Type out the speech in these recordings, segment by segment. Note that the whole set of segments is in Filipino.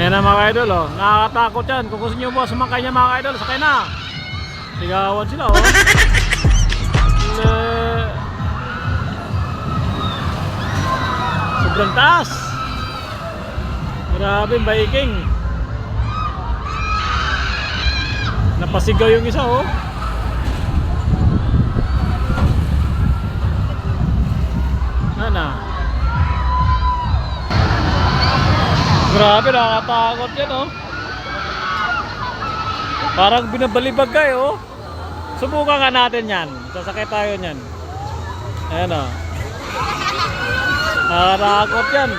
Ayan na mga idol oh. Nakakatakot yan. Kung gusto nyo po sumakay niya mga idol, sakay na. Sigawan sila oh. Le- Sobrang taas. Grabe, biking. Napasigaw yung isa oh. Grabe, nakakatakot yan oh. Parang binabalibag kayo oh. Subukan nga natin yan. Sasakay tayo niyan. Ayan oh. Nakakatakot yan.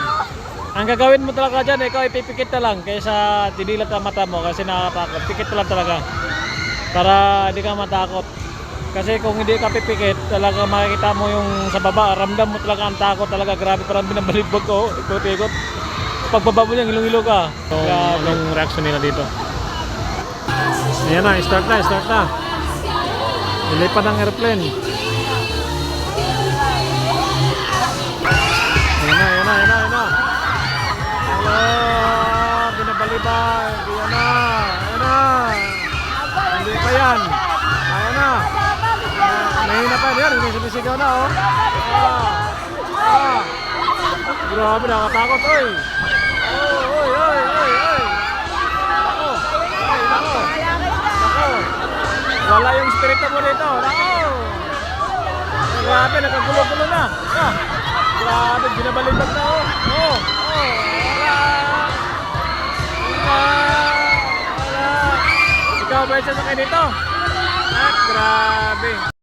Ang gagawin mo talaga dyan, ikaw ipipikit na lang kaysa tinilat ang mata mo kasi nakakatakot. Pikit mo lang talaga. Para hindi ka matakot. Kasi kung hindi ka pipikit, talaga makikita mo yung sa baba, ramdam mo talaga ang takot talaga. Grabe parang binabalibag ko. Ikot-ikot. Pagbaba mo niyan, ilong-ilo ka. Grabe yung reaction nila dito. Ayan na, start na, start na. Ilipad ang airplane. Ayan na, ayan na, ayan na, ayan na. Hello, binabalibag. Ayan na, ayan na. Hindi pa yan. Ayan na. Ah, Mahina pa yan, may sumisigaw na oh. Ah, ah. Grabe, nakatakot, oy. Oh, oy, oy, oy, oy. Nako, ay, nako. Nako. Wala yung espiritu mo dito. Nako. Grabe, nakagulo-gulo na. Ah. Grabe, binabalibag na oh. Oh, oh. Wala. Wala. Wala. Ikaw ba isa sa dito? Ah, grabe.